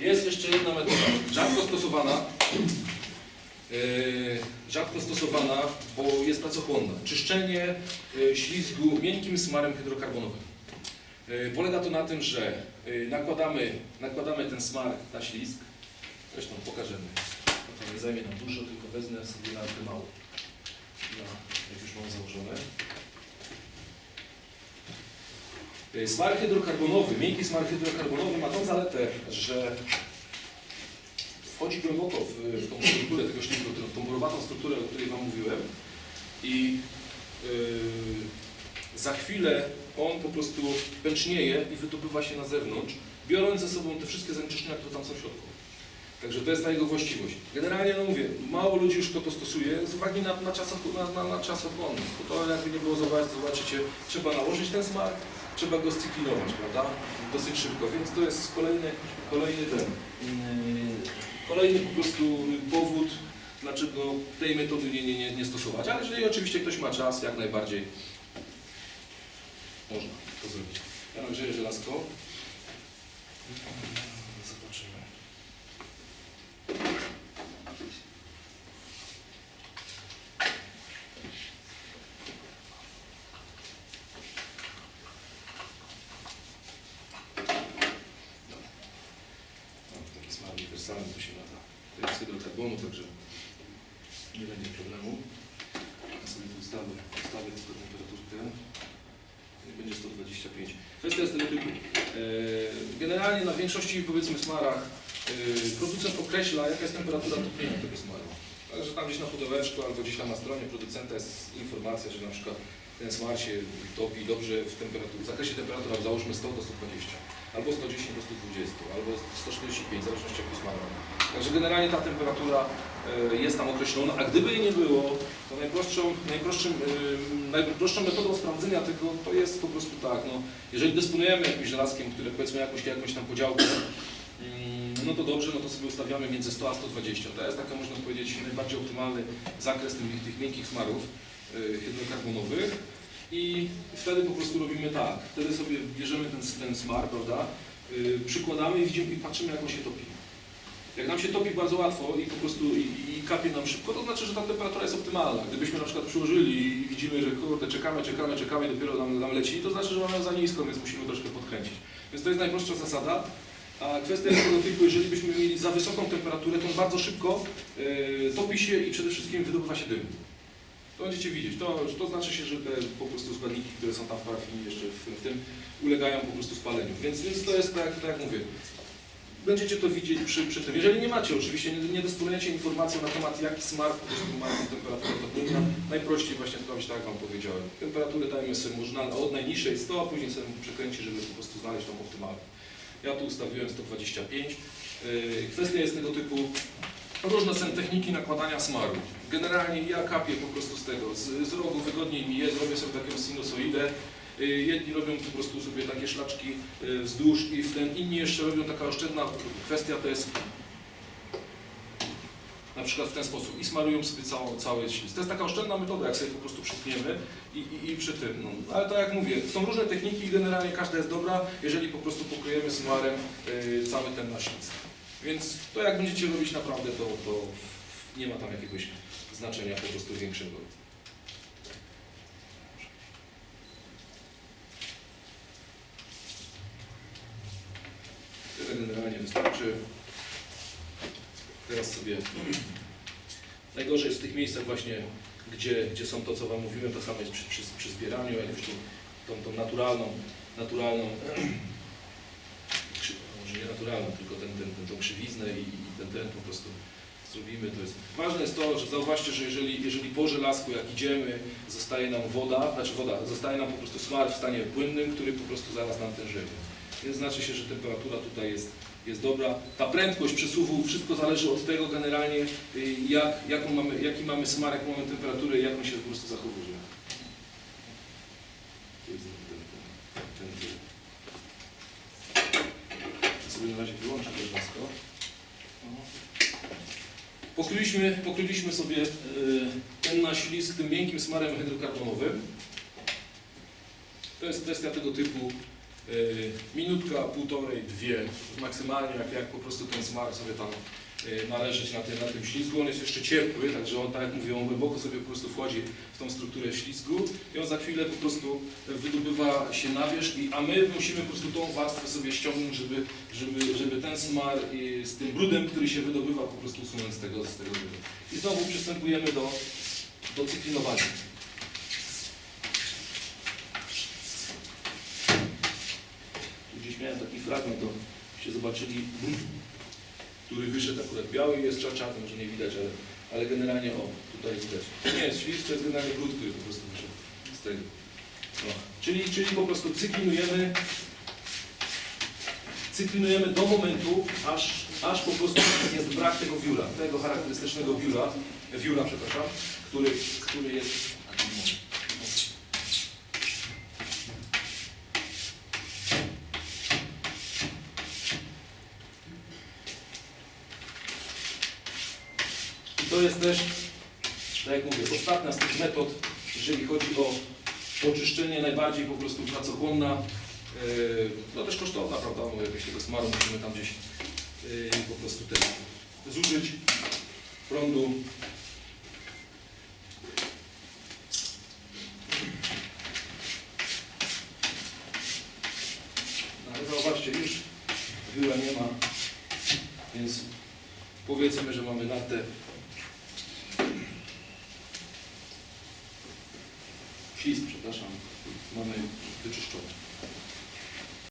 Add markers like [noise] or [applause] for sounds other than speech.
Jest jeszcze jedna metoda, rzadko stosowana, Yy, rzadko stosowana, bo jest pracochłonna. Czyszczenie yy, ślizgu miękkim smarem hydrokarbonowym. Yy, Polega to na tym, że yy, nakładamy, nakładamy ten smar na ślizg, zresztą pokażemy. To nie zajmie nam dużo, tylko wezmę sobie na mało. No, jak już mam założone. Yy, Smar hydrokarbonowy, miękki smar hydrokarbonowy ma tą zaletę, że wchodzi głęboko w, tą strukturę tego ślizgu, tą, tą borowatą strukturę, o której Wam mówiłem i yy, za chwilę on po prostu pęcznieje i wydobywa się na zewnątrz, biorąc ze sobą te wszystkie zanieczyszczenia, które tam są w środku. Także to jest ta jego właściwość. Generalnie, no mówię, mało ludzi już to, to stosuje z uwagi na, na, czas. Bo to jakby nie było zobaczyć, zobaczycie, trzeba nałożyć ten smar, trzeba go scyklinować, prawda? Dosyć szybko, więc to jest kolejny, kolejny ten, yy, kolejny po prostu powód, dlaczego tej metody nie, nie, nie, stosować. Ale jeżeli oczywiście ktoś ma czas, jak najbardziej można to zrobić. Ja nagrzeję żelazko. Zobaczymy. No, taki to się nada. To jest hydrokarbonu, także nie będzie problemu. Ja sobie tu ustawię, ustawię tylko temperaturkę. Będzie 125. Kwestia jest tego typu. E, Generalnie na większości powiedzmy smarach e, producent określa jaka jest temperatura topienia tego smaru. Także tam gdzieś na pudełeczku albo gdzieś tam na stronie producenta jest informacja, że na przykład ten smar się topi dobrze w, temperaturze, w zakresie temperatury załóżmy 100 do 120, albo 110 do 120, albo 145, w zależności jaki smar mamy. Także generalnie ta temperatura e, jest tam określona, a gdyby jej nie było, to najprostszą, najprostszym, e, najprostszą metodą sprawdzenia tego to jest po prostu tak, no, jeżeli dysponujemy jakimś żelazkiem, które powiedzmy jakąś, jakąś tam podziałkę, mm, no to dobrze, no to sobie ustawiamy między 100 a 120. To jest taka, można powiedzieć, najbardziej optymalny zakres tych, tych miękkich smarów y, hydrokarbonowych. I wtedy po prostu robimy tak. Wtedy sobie bierzemy ten, ten smar, prawda? y, Przykładamy i widzimy i patrzymy, jak on się topi. Jak nam się topi bardzo łatwo i po prostu i, i kapie nam szybko, to znaczy, że ta temperatura jest optymalna. Gdybyśmy na przykład przyłożyli i widzimy, że kurde, czekamy, czekamy, czekamy, dopiero nam, nam leci, to znaczy, że mamy za nisko, więc musimy troszkę podkręcić. Więc to jest najprostsza zasada. A kwestia jest tego typu, jeżeli byśmy mieli za wysoką temperaturę, to bardzo szybko e, topi się i przede wszystkim wydobywa się dym. To będziecie widzieć. To, to znaczy się, że te po prostu składniki, które są tam w parafinie jeszcze w, tym, ulegają po prostu spaleniu. Więc, więc to jest tak, tak jak mówię. Będziecie to widzieć przy, przy tym. Jeżeli nie macie, oczywiście nie, nie dysponujecie informacją na temat, jaki smar po prostu ma temperaturę topienia, najprościej właśnie sprawdzić, tak jak Wam powiedziałem. Temperaturę dajmy sobie można od najniższej 100, a później sobie przekręcić, żeby po prostu znaleźć tą optymalną. Ja tu ustawiłem 125. Yy, Kwestia jest tego typu, różne są techniki nakładania smaru. Generalnie ja kapię po prostu z tego, z, z rogu wygodniej mi jest, robię sobie taką sinusoidę. Yy, Jedni robią po prostu sobie takie szlaczki yy, wzdłuż i w ten, inni jeszcze robią taka oszczędna kwestia to jest na przykład w ten sposób i smarują sobie całą, ślizg. To jest taka oszczędna metoda, jak sobie po prostu przytniemy i, i, i przy tym. No, ale tak jak mówię, są różne techniki i generalnie każda jest dobra, jeżeli po prostu pokryjemy smarem y, cały ten nasz. Więc to jak będziecie robić naprawdę, to, to nie ma tam jakiegoś znaczenia po prostu większego. Tyle generalnie wystarczy. Teraz sobie [clears throat] najgorzej jest w tych miejscach właśnie, gdzie, gdzie są to, co Wam mówiłem, to samo jest przy, przy, przy zbieraniu, jak już tą, tą, naturalną, naturalną [clears throat] może nie naturalną, tylko ten, ten, ten, tą krzywiznę i, i ten, ten po prostu zrobimy. To jest. Ważne jest to, że zauważcie, że jeżeli, jeżeli po żelazku jak idziemy, zostaje nam woda, znaczy woda, zostaje nam po prostu smar w stanie płynnym, który po prostu zaraz nam żyje. Więc znaczy się, że temperatura tutaj jest, jest dobra. Ta prędkość przesuwu, wszystko zależy od tego generalnie, y, jak, jaką mamy, jaki mamy smar, jaką mamy temperaturę i jak on się po prostu zachowuje. Tu jest ten, ten, ten, ten tył. Ja sobie na razie wyłączę to żelazko. Pokryliśmy, pokryliśmy sobie y, ten nasz ślizg tym miękkim smarem hydrokarbonowym. To jest kwestia tego typu y, minutka, półtorej, dwie, maksymalnie jak, jak po prostu ten smar sobie tam y, należeć na tym, na tym ślizgu. On jest jeszcze ciepły, także on, tak jak mówię, on głęboko sobie po prostu wchodzi w tą strukturę ślizgu i on za chwilę po prostu wydobywa się na wierzch, i- a my musimy po prostu tą warstwę sobie ściągnąć, żeby, żeby, żeby ten smar y, z tym brudem, który się wydobywa, po prostu usunąć z tego, z tego brudem. I znowu przystępujemy do, do cyklinowania. Tu Gdzieś miałem taki fragment, to się zobaczyli, który wyszedł akurat biały i jest czarny, może nie widać, ale, ale generalnie o, tutaj widać. Nie jest śliwcz, to jest generalnie brud, który po prostu wyszedł z tego. No. Czyli, czyli po prostu cyklinujemy, cyklinujemy do momentu, aż, aż po prostu jest brak tego wióra, tego charakterystycznego wióra, wióra, przepraszam, który, który jest I to jest też, tak jak mówię, ostatnia z tych metod, jeżeli chodzi o oczyszczenie, najbardziej po prostu pracochłonna, no też kosztowna, prawda, bo jakiegoś tego smaru musimy tam gdzieś yy, po prostu też zużyć prądu. No, ale zauważcie, już wióra nie ma, więc powiedzmy, że mamy latę ślizg, przepraszam, mamy wyczyszczone.